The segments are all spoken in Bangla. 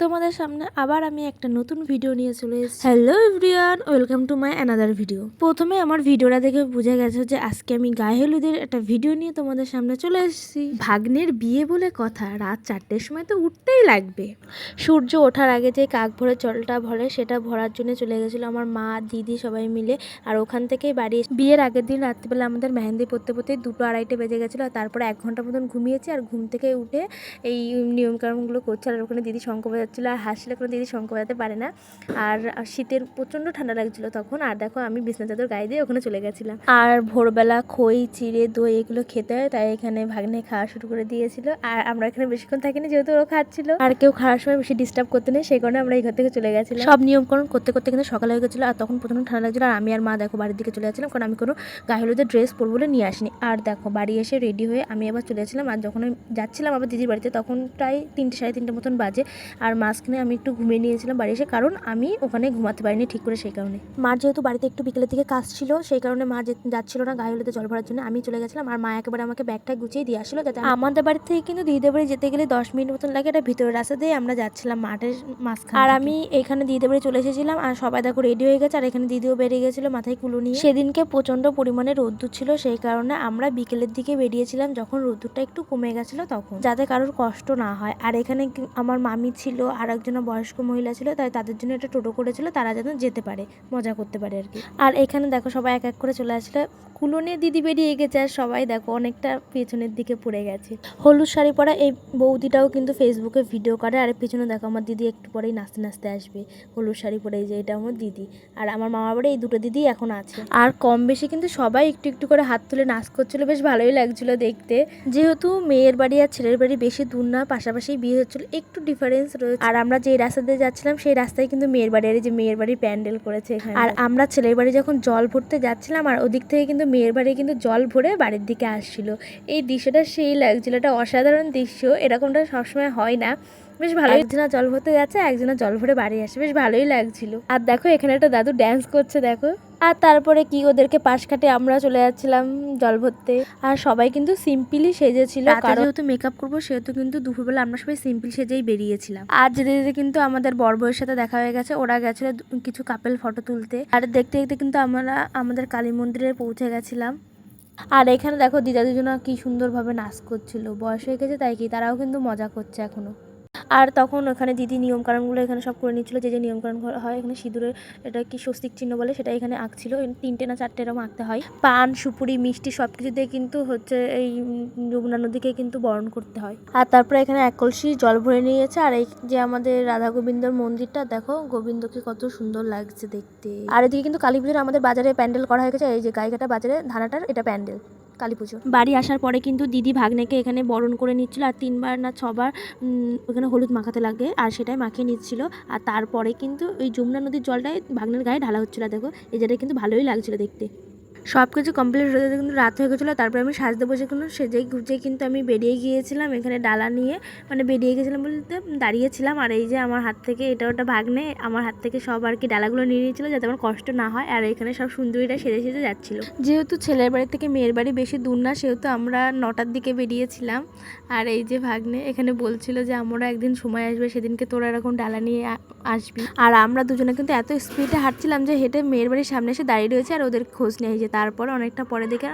তোমাদের সামনে আবার আমি একটা নতুন ভিডিও নিয়ে চলে এসেছি। Hello everyone welcome to my another video প্রথমে আমার ভিডিওটা দেখে বোঝা গেছে যে আজকে আমি গায়ে হলুদের একটা ভিডিও নিয়ে তোমাদের সামনে চলে এসেছি। ভাগ্নের বিয়ে বলে কথা রাত চারটের সময় তো উঠতেই লাগবে। সূর্য ওঠার আগে যে কাক ভরে চলটা ভরে সেটা ভরার জন্য চলে গেছিল আমার মা, দিদি সবাই মিলে। আর ওখান থেকেই বাড়ি বিয়ের আগের দিন রাত্রিবেলা আমাদের মেহেন্দি পড়তে পড়তে দুটো আড়াইটে বেজে গেছিল আর তারপরে এক ঘণ্টা মতন ঘুমিয়েছি আর ঘুম থেকে উঠে এই নিয়মকানুনগুলো করছে। আর ওখানে দিদি শঙ্খ বাজাচ্ছিলো আর হাসলে কোনো দিদি শঙ্খ বাজাতে পারে না। আর শীতের প্রচণ্ড ঠান্ডা লাগছিল তখন। আর দেখো আমি বিছনা চাদর গায়ে দিয়ে ওখানে চলে গেছিলাম। আর ভোরবেলা খই, চিড়ে, দই এগুলো খেতে হয়, তাই এখানে ভাগ্নে খাওয়া শুরু করে দিয়েছিল। আর আমরা এখানে বেশিক্ষণ থাকিনি যেহেতু ও খাচ্ছিল। আর কেউ খাওয়ার সময় বেশি ডিস্টার্ব করতে নেই, সেই কারণে আমরা এই ঘর থেকে চলে গেছিলাম। সব নিয়মকরণ করতে করতে কিন্তু সকাল হয়ে গেছিল, আর তখন প্রচণ্ড ঠান্ডা লাগছিল। আর আমি আর মা দেখো বাড়ির দিকে চলে যাচ্ছিলাম, কারণ আমি কোনো গায়ে হলুদের ড্রেস পরবো বলে নিয়ে আসিনি। আর দেখো বাড়ি এসে রেডি হয়ে আমি আবার চলে যাচ্ছিলাম আর যখন যাচ্ছিলাম আবার দিদির বাড়িতে, তখন প্রায় তিনটে, সাড়ে তিনটে মতন বাজে। আর মাঝখানে আমি একটু ঘুমিয়ে নিয়েছিলাম বাড়ি এসে কারণ আমি ওখানে ঘুমাতে পারিনি ঠিক করে সেই কারণে। মার যেহেতু বাড়িতে একটু বিকেলের দিকে কাজ ছিল সেই কারণে মা যে- যাচ্ছিল না গায়ে হলুদে জল ভরার জন্য আমি চলে গেছিলাম আর মা একেবারে আমাকে ব্যাগটা গুছিয়ে দিয়ে আসলো যাতে আমাদের বাড়ি থেকে কিন্তু দিদিদের বাড়ি যেতে গেলে দশ মিনিট মতন লাগে এটা ভিতরের রাস্তা দিয়ে আমরা যাচ্ছিলাম মাঠের মাঝখানে আর আমি এখানে দিদিদের বাড়ি চলে এসেছিলাম আর সবাই দেখো রেডি হয়ে গেছে আর এখানে দিদিও বেরিয়ে গেছিল মাথায় কুলো নিয়ে। সেদিনকে প্রচণ্ড পরিমাণে রোদ্দুর ছিল সেই কারণে আমরা বিকেলের দিকে বেরিয়েছিলাম যখন রোদ্দুরটা একটু কমে গেছিল তখন যাতে কারোর কষ্ট না হয়। আর এখানে আমার মামি ছিল আর একজন বয়স্ক মহিলা ছিল, তাই তাদের জন্য একটা টোটো করেছিল, তারা যেন যেতে পারে, মজা করতে পারে আর কি। আর এখানে দেখো সবাই এক এক করে চলে আসলে। কুলো নিয়ে দিদি বেরিয়ে গেছে আর সবাই দেখো অনেকটা পেছনের দিকে পড়ে গেছে। হলুদ শাড়ি পরা এই বৌদিটাও কিন্তু ফেসবুকে ভিডিও করে আর পেছনে দেখো আমার দিদি একটু পরেই নাচতে নাচতে আসবে। হলুদ শাড়ি পরে যে এটা আমার দিদি। আর আমার মামার বাড়ি এই দুটো দিদি এখন আছে। আর কম বেশি কিন্তু সবাই একটু একটু করে হাত তুলে নাচ করছিল, বেশ ভালোই লাগছিল দেখতে। যেহেতু মেয়ের বাড়ি আর ছেলের বাড়ি বেশি দূর না, পাশাপাশি বিয়ে হচ্ছিল, একটু ডিফারেন্স রয়েছে। আর আমরা যে রাস্তা দিয়ে যাচ্ছিলাম, সেই রাস্তায় কিন্তু মেয়ের বাড়ি আর যে মেয়ের বাড়ি প্যান্ডেল করেছে আর আমরা ছেলের বাড়ি যখন জল ভরতে যাচ্ছিলাম, আর ওদিক থেকে কিন্তু মেয়ের বাড়ি কিন্তু জল ভরে বাড়ির দিকে আসছিল। এই দৃশ্যটা সেই লাগছিল, এটা অসাধারণ দৃশ্য, এরকমটা সবসময় হয় না। বেশ ভালো একজনা জল ভরতে যাচ্ছে একজনা জল ভরে বাড়ি আসে বেশ ভালোই লাগছিল। আর দেখো এখানে একটা দাদু ড্যান্স করছে দেখো। আর তারপরে কি ওদেরকে পাশ কাটে আমরা চলে যাচ্ছিলাম জল ভরতে। আর সবাই কিন্তু সিম্পলি সেজেছিল কারণ যেহেতু মেকআপ করব সেহেতু কিন্তু দুপুরবেলা আমরা সবাই সিম্পল সেজেই বেরিয়েছিলাম। আর যেতে যেতে কিন্তু আমাদের বর বউয়ের সাথে দেখা হয়ে গেছে ওরা গেছিল কিছু কাপেল ফটো তুলতে। আর দেখতে দেখতে কিন্তু আমরা আমাদের কালী মন্দিরে পৌঁছে গেছিলাম। আর এখানে দেখো দিদা দুজনা কি সুন্দরভাবে নাচ করছিল। বয়স হয়ে গেছে তাই কি? তারাও কিন্তু মজা করছে এখনও। আর তখন ওখানে দিদি নিয়মকানুনগুলো এখানে সব করে নিচ্ছিল, যে যে নিয়মকানুন হয় এখানে সিঁদুরের এটা কি স্বস্তিক চিহ্ন বলে সেটা এখানে আঁকছিল। তিনটে না চারটে এরকম আঁকতে হয়। পান, সুপুরি, মিষ্টি সব কিছু দিয়ে কিন্তু হচ্ছে এই যমুনা নদীকে কিন্তু বরণ করতে হয়। আর তারপরে এখানে এক কলসি জল ভরে নিয়েছে। আর এই যে আমাদের রাধা গোবিন্দর মন্দিরটা, দেখো গোবিন্দকে কত সুন্দর লাগছে দেখতে। আর এদিকে কিন্তু কালী পুজোর আমাদের বাজারে প্যান্ডেল করা হয়ে গেছে। এই যে গাইঘাটা বাজারে ধারাটার এটা প্যান্ডেল। কালী পুজো। বাড়ি আসার পরে কিন্তু দিদি ভাগ্নেকে এখানে বরণ করে নিচ্ছিল আর তিনবার না ছবার ওখানে হলুদ মাখাতে লাগে আর সেটাই মাখিয়ে নিচ্ছিল। আর তারপরে কিন্তু ওই যমুনা নদীর জলটাই ভাগ্নের গায়ে ঢালা হচ্ছিল, দেখো। এই যেটা কিন্তু ভালোই লাগছিল দেখতে। সব কিছু কমপ্লিট হতে হতে কিন্তু রাত হয়ে গেছিল, তারপরে আমি সাজতে বসে কিন্তু সেজেই গুজে কিন্তু আমি বেরিয়ে গিয়েছিলাম, এখানে ডালা নিয়ে মানে বেরিয়ে গেছিলাম বলতে দাঁড়িয়েছিলাম, আর এই যে আমার হাত থেকে এটা ওটা ভাগ্নে, আমার হাত থেকে সব আর কি ডালাগুলো নিয়ে নিয়েছিল যাতে আমার কষ্ট না হয়, আর এখানে সব সুন্দরীরা সেজে সেজে যাচ্ছিল। যেহেতু ছেলের বাড়ি থেকে মেয়ের বাড়ি বেশি দূর না, সেহেতু আমরা নটার দিকে বেরিয়েছিলাম, আর এই যে ভাগ্নে এখানে বলছিল যে আমরা একদিন সময় আসবে, সেদিনকে তোরা এরকম ডালা নিয়ে আসবি। আর আমরা দুজনে কিন্তু এত স্পিডে হাঁটছিলাম যে হেঁটে মেয়ের বাড়ির সামনে এসে দাঁড়িয়ে রয়েছে, আর ওদের খোঁজ নিয়ে যে তারপরে অনেকটা পরে দেখে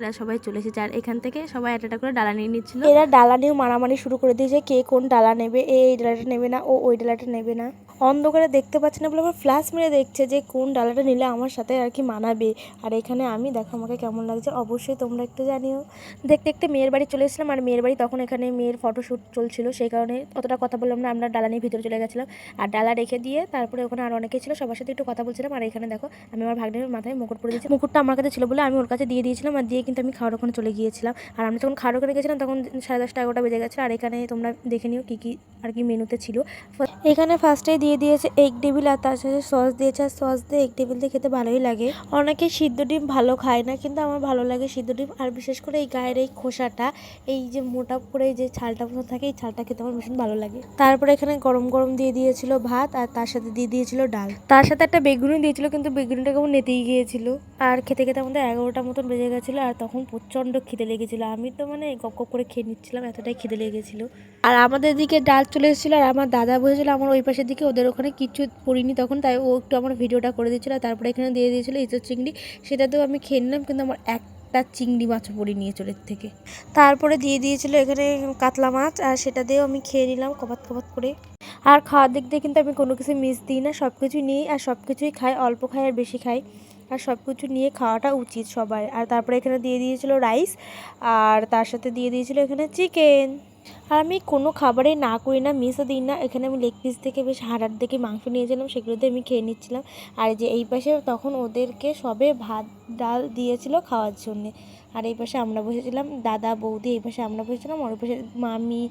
এরা সবাই চলে এসেছে আর এখান থেকে সবাই একটা করে ডালা নিয়ে নিচ্ছিল। এরা ডালা নিয়েও মারামারি শুরু করে দিয়েছে, কে কোন ডালা নেবে এই ডালাটা নেবে না, ও ওই ডালাটা নেবে না। অন্ধকারে দেখতে পাচ্ছে না বলে আমার ফ্ল্যাশ মেরে দেখছে যে কোন ডালাটা নিলে আমার সাথে আর কি মানাবে। আর এখানে আমি, দেখো আমাকে কেমন লাগছে, অবশ্যই তোমরা একটু জানিও। দেখতে দেখতে মেয়ের বাড়ি চলে এসেছিলাম আর মেয়ের বাড়ি তখন এখানে মেয়ের ফটোশ্যুট চলছিল, সেই কারণে অতটা কথা বললাম না, আমরা ডালা নিয়ে ভিতরে চলে গেছিলাম। আর ডালা রেখে দিয়ে তারপরে ওখানে আর অনেকেই ছিল, সবার সাথে একটু কথা বলছিলাম। আর এখানে দেখো, আমি আমার ভাগ্নের মাথায় মুকুট পরে দিয়েছি। মুকুটটা আমার কাছে ছিল বলে আমি ওর কাছে দিয়ে দিয়েছিলাম। আর দিয়ে কিন্তু আমি খাওয়ার ওখানে চলে গিয়েছিলাম। আর আমি যখন খাওয়ার ওখানে গেছিলাম তখন সাড়ে দশটা এগারোটা বেজে গেছে। আর এখানে তোমরা দেখে নিও কী কী আর কি মেনুতে ছিল। এখানে ফার্স্টেই দিয়ে দিয়েছে এগ টেবিল আর তার সাথে সস দিয়েছে। আর সস দিয়ে এগ টেবিল দিয়ে খেতে ভালোই লাগে। অনেকে সিদ্ধ ডিম ভালো খায় না, কিন্তু আমার ভালো লাগে সিদ্ধ ডিম। আর বিশেষ করে এই গায়ের এই খোসাটা, এই যে মোটা করে যে ছালটা মতো থাকে, এই ছালটা খেতে আমার ভীষণ ভালো লাগে। তারপরে এখানে গরম গরম দিয়ে দিয়েছিল ভাত আর তার সাথে দিয়ে দিয়েছিল ডাল। তার সাথে একটা বেগুনি দিয়েছিল, কিন্তু বেগুনিটা কেমন নেতেই গিয়েছিল। আর খেতে খেতে আমাদের এগারোটা মতন বেজে গেছিল আর তখন প্রচণ্ড খিদে লেগেছিলো। আমি তো মানে গপ গপ করে খেয়ে নিচ্ছিলাম, এতটাই খিদে লেগেছিলো। আর আমাদের দিকে ডাল চলে এসেছিল আর আমার দাদা বসেছিল আমার ওই পাশের দিকে, ওদের ওখানে কিছু পড়িনি তখন, তাই ও একটু আমার ভিডিওটা করে দিয়েছিলো তারপরে এখানে দিয়ে দিয়েছিলো ইঁচড় চিংড়ি। সেটাতেও আমি খেয়ে নিলাম, কিন্তু আমার এক একটা চিংড়ি মাছও পড়ি নিয়ে চোরের থেকে। তারপরে দিয়ে দিয়েছিল এখানে কাতলা মাছ আর সেটা দিয়েও আমি খেয়ে নিলাম কপাত কপাত করে। আর খাওয়ার দিক দিয়ে কিন্তু আমি কোনো কিছু মিস দিই না সব কিছুই নিই আর সব কিছুই খাই, অল্প খাই আর বেশি খাই। আর সব কিছু নিয়ে খাওয়াটা উচিত সবার। আর তারপরে এখানে দিয়ে দিয়েছিল রাইস আর তার সাথে দিয়ে দিয়েছিল এখানে চিকেন আর আমি কোনো খাবারে না করি না মিসও দিই না। এখানে আমি লেগ পিস থেকে বেশ হাড়ার দিকে মাংস নিয়েছিলাম সেগুলোতে আমি খেয়ে নিচ্ছিলাম। আর যে এই পাশে তখন ওদেরকে সবে ভাত, ডাল দিয়েছিল খাওয়ার জন্যে। আর এই পাশে আমরা বসেছিলাম, দাদা, বৌদি, এই পাশে আমরা বসেছিলাম ওর পাশে মামি,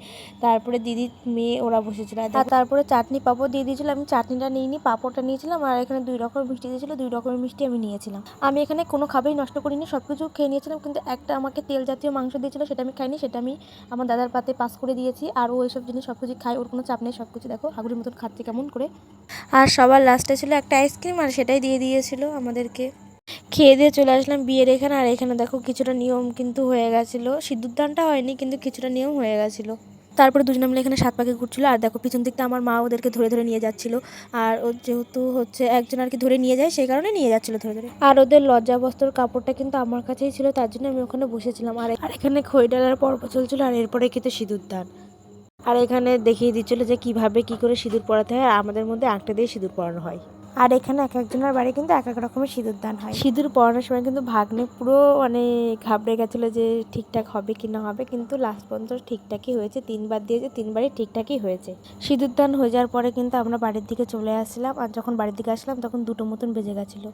তারপরে দিদির মেয়ে, ওরা বসেছিল। আর তারপরে চাটনি পাঁপড় দিয়ে দিয়েছিল, আমি চাটনিটা নিইনি, পাঁপড়টা নিয়েছিলাম, আর এখানে দুই রকমের মিষ্টি দিয়েছিল, দুই রকমের মিষ্টি আমি নিয়েছিলাম। আমি এখানে কোনো খাবারই নষ্ট করিনি সব কিছু খেয়ে নিয়েছিলাম, কিন্তু একটা আমাকে তেল জাতীয় মাংস দিয়েছিল, সেটা আমি খাইনি, সেটা আমি আমার দাদার পাতে পাস করে দিয়েছি আর ওই সব জিনিস সব কিছু খাই ওর কোনো চাপ নেই সব কিছু দেখো আগুনের মতন খাচ্ছে কেমন করে। আর সবার লাস্টে ছিল একটা আইসক্রিম আর সেটাই দিয়ে দিয়েছিল আমাদেরকে। খেয়ে দিয়ে চলে আসলাম বিয়ের এখানে, আর এখানে দেখো কিছুটা নিয়ম কিন্তু হয়ে গেছিল। সিঁদুরদানটা হয়নি, কিন্তু কিছুটা নিয়ম হয়ে গেছিল। তারপরে দুজনে মিলে এখানে সাত পাখি ঘুরছিল। আর দেখো, পিছন দিকটা আমার মা ওদেরকে ধরে ধরে নিয়ে যাচ্ছিল। আর ও যেহেতু হচ্ছে একজন আর কি ধরে নিয়ে যায়, সেই কারণে নিয়ে যাচ্ছিল ধরে ধরে। আর ওদের লজ্জা বস্ত্রর কাপড়টা কিন্তু আমার কাছেই ছিল, তার জন্য আমি ওখানে বসেছিলাম। আর আর এখানে খই ডালার পর্ব চলছিল, আর এরপরে কিন্তু সিঁদুর দান। আর এখানে দেখিয়ে দিচ্ছিল যে কীভাবে কি করে সিঁদুর পরাতে হয়, আর আমাদের মধ্যে আংটা দিয়ে সিঁদুর পরানো হয়। আর এখানে এক একজনের বাড়ি কিন্তু এক এক রকমের সিঁদুর দান হয়। সিঁদুর পড়ানোর সময় কিন্তু ভাগ্নে পুরো মানে ঘাবড়ে গেছিল যে ঠিকঠাক হবে কি না হবে, কিন্তু লাস্ট পর্যন্ত ঠিকঠাকই হয়েছে, তিনবার দিয়েছে, তিনবারই ঠিকঠাকই হয়েছে। সিঁদুর দান হয়ে যাওয়ার পরে কিন্তু আমরা বাড়ির দিকে চলে আসলাম আর যখন বাড়ির দিকে আসলাম তখন দুটো মতন বেজে গেছিল।